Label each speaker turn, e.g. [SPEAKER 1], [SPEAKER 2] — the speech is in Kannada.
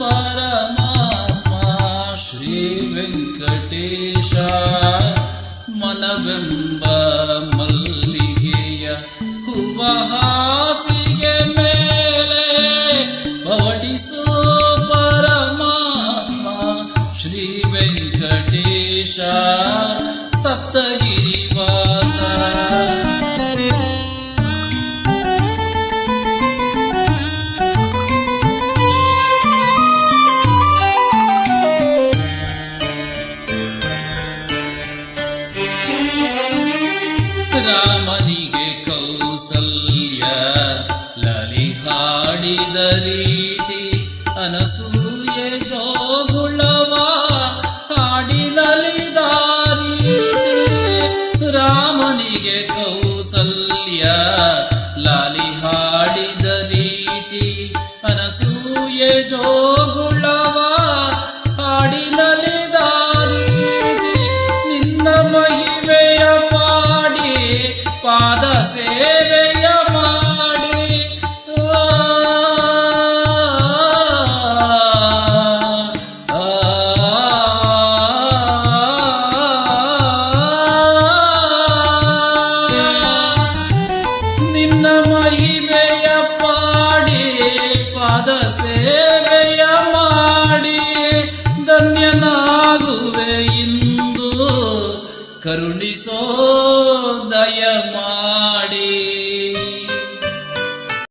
[SPEAKER 1] परमा श्री वेङ्कटेश मनबिम्बमल्लिहेय उपहासे मेले। भवडिसो परमा श्रीवेङ्कटेश सप्तगि ರಾಮನಿಗೆ ಕೌಸಲ್ಯ ಲಲಿ ಹಾಡಿದ ರೀತಿ ಅನಸೂಯ ಜೋಗುಳವ ಹಾಡಿನಲಿ ದಾರೀತಿ ರಾಮನಿಗೆ ಕೌಸಲ್ಯ ಲಾಲಿ ಹಾಡಿದ ರೀತಿ ಅನಸೂಯ ಜೋಗುಳ ಕರುಣಿಸೋ ದಯ ಮಾಡಿ